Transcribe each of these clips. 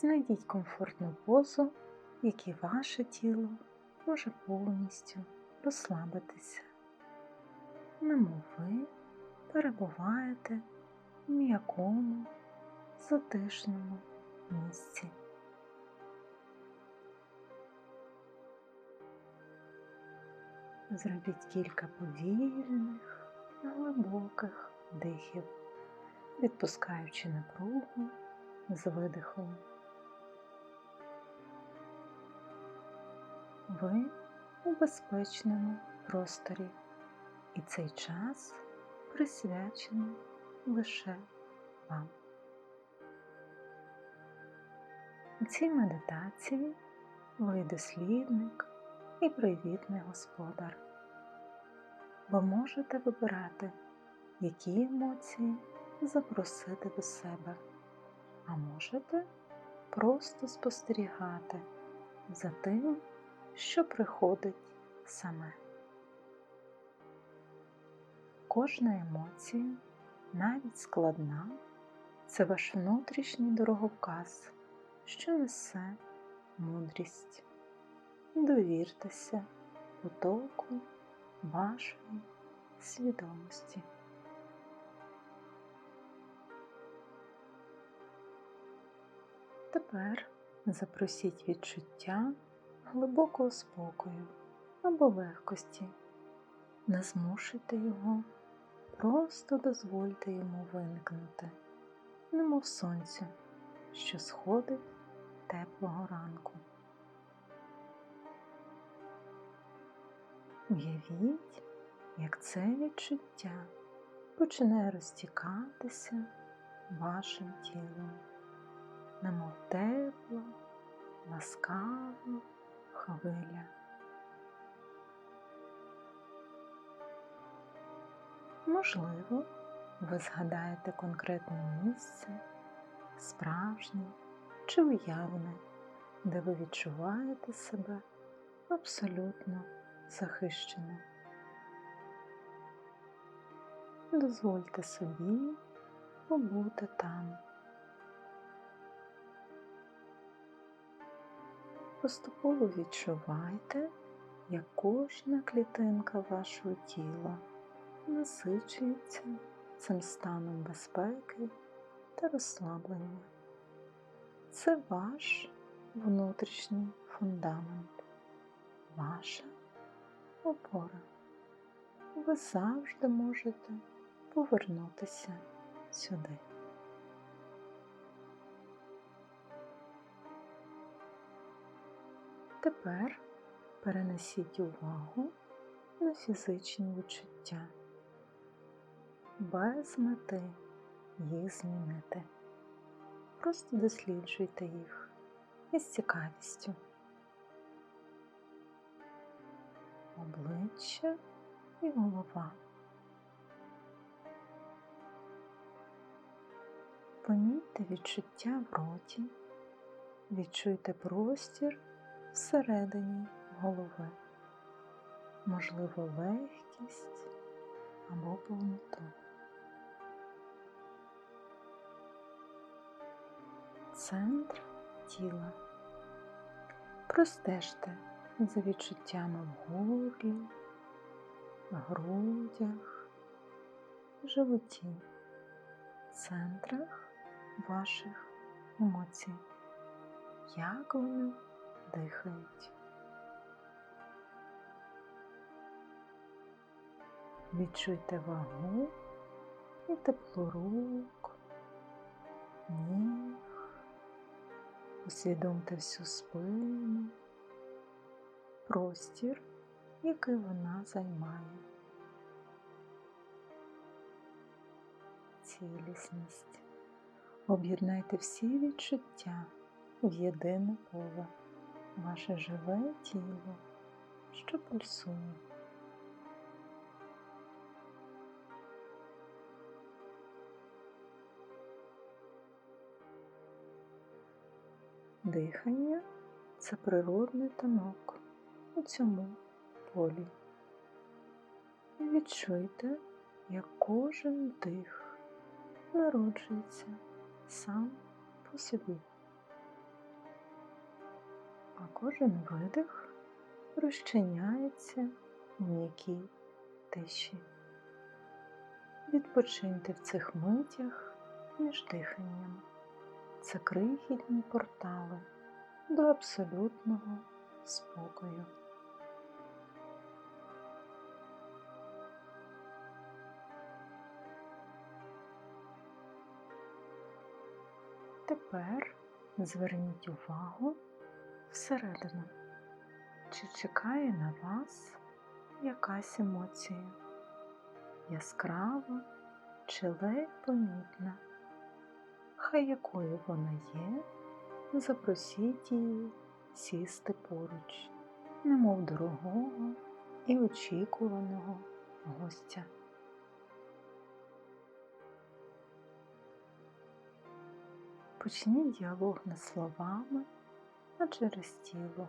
Знайдіть комфортну позу, в якій ваше тіло може повністю розслабитися. Немов ви перебуваєте в м'якому, затишному місці. Зробіть кілька повільних, глибоких дихів, відпускаючи напругу з видихом. Ви у безпечному просторі, і цей час присвячений лише вам. У цій медитації ви дослідник і привітний господар. Ви можете вибирати, які емоції запросити до себе, а можете просто спостерігати за тим, що приходить саме. Кожна емоція, навіть складна, це ваш внутрішній дороговказ, що несе мудрість. Довіртеся потоку вашої свідомості. Тепер запросіть відчуття глибокого спокою або легкості. Не змушуйте його, просто дозвольте йому виникнути, немов сонцю, що сходить теплого ранку. Уявіть, як це відчуття починає розтікатися вашим тілом, немов тепла, ласкава хвиля. Можливо, ви згадаєте конкретне місце, справжнє чи уявне, де ви відчуваєте себе абсолютно захищено. Дозвольте собі побути там. Поступово відчувайте, як кожна клітинка вашого тіла насичується цим станом безпеки та розслаблення. Це ваш внутрішній фундамент, ваша опора. Ви завжди можете повернутися сюди. Тепер перенесіть увагу на фізичні відчуття, без мети їх змінити. Просто досліджуйте їх із цікавістю. Обличчя і голова. Помітьте відчуття в роті, відчуйте простір всередині голови, можливо, легкість або повноту. Центр тіла. Простежте за відчуттями в горлі, грудях, животі, центрах ваших емоцій, як вони дихають. Відчуйте вагу і тепло рук, ніг, усвідомте всю спину, простір, який вона займає. Цілісність. Об'єднайте всі відчуття в єдине поле ваше живе тіло, що пульсує. Дихання це природний танок у цьому полі. Відчуйте, як кожен дих народжується сам по собі а кожен видих розчиняється в м'якій тиші. Відпочиньте в цих митях між диханням. Це крихітні портали до абсолютного спокою. Тепер зверніть увагу всередину, чи чекає на вас якась емоція, яскрава чи ледь помітна. Хай якою вона є, запросіть її сісти поруч, немов дорогого і очікуваного гостя. Почніть діалог не словами, а через тіло.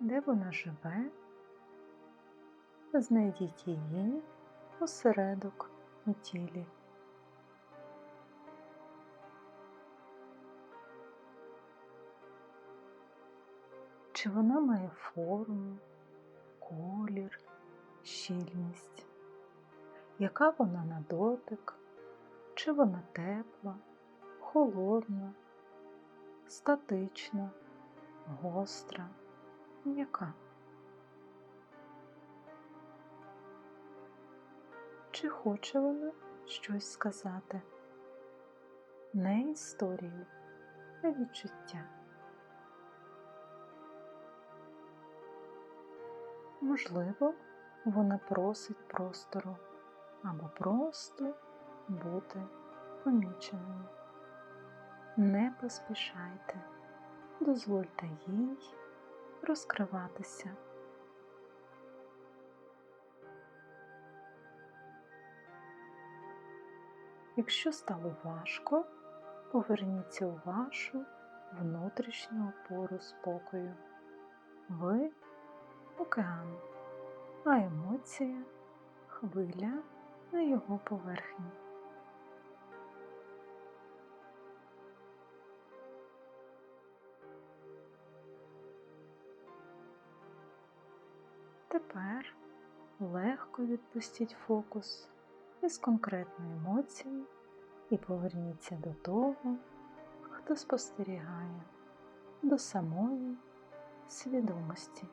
Де вона живе, знайдіть її осередок у тілі. Чи вона має форму, колір, щільність? Яка вона на дотик? Чи вона тепла, холодна, статична, гостра, м'яка? Чи хоче вона щось сказати? Не історію, а відчуття. Можливо, вона просить простору або просто бути поміченою. Не поспішайте, дозвольте їй розкриватися. Якщо стало важко, поверніться у вашу внутрішню опору спокою. Ви океан, а емоція хвиля на його поверхні. Тепер легко відпустіть фокус із конкретної емоції і поверніться до того, хто спостерігає, до самої свідомості.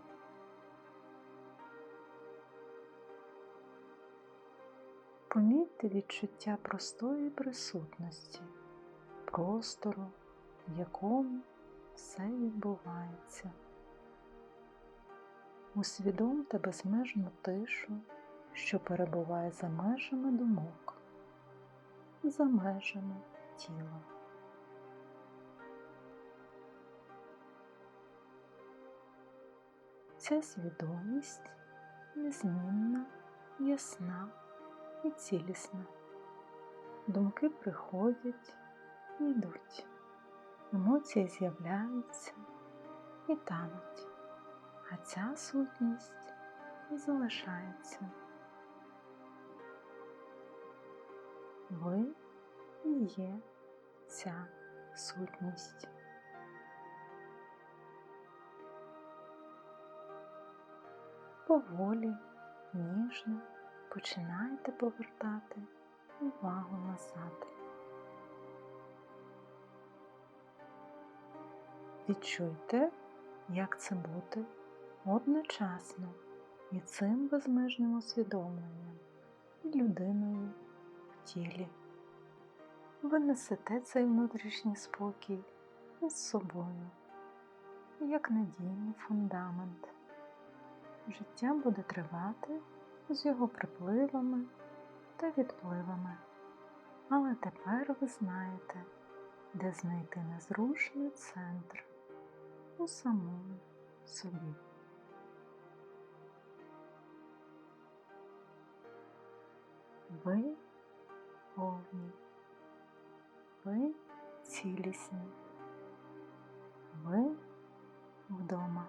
Помітьте відчуття простої присутності, простору, в якому все відбувається. Усвідомте безмежну тишу, що перебуває за межами думок, за межами тіла. Ця свідомість незмінна, ясна і цілісна. Думки приходять і йдуть, емоції з'являються і тануть, а ця сутність залишається. Ви і є ця сутність. Поволі, ніжно починаєте повертати увагу назад. Відчуйте, як це бути одночасно і цим безмежним усвідомленням і людиною в тілі. Ви несете цей внутрішній спокій із собою, як надійний фундамент. Життя буде тривати з його припливами та відпливами. Але тепер ви знаєте, де знайти незрушний центр у самому собі. Ви повні, ви цілісні, ви вдома.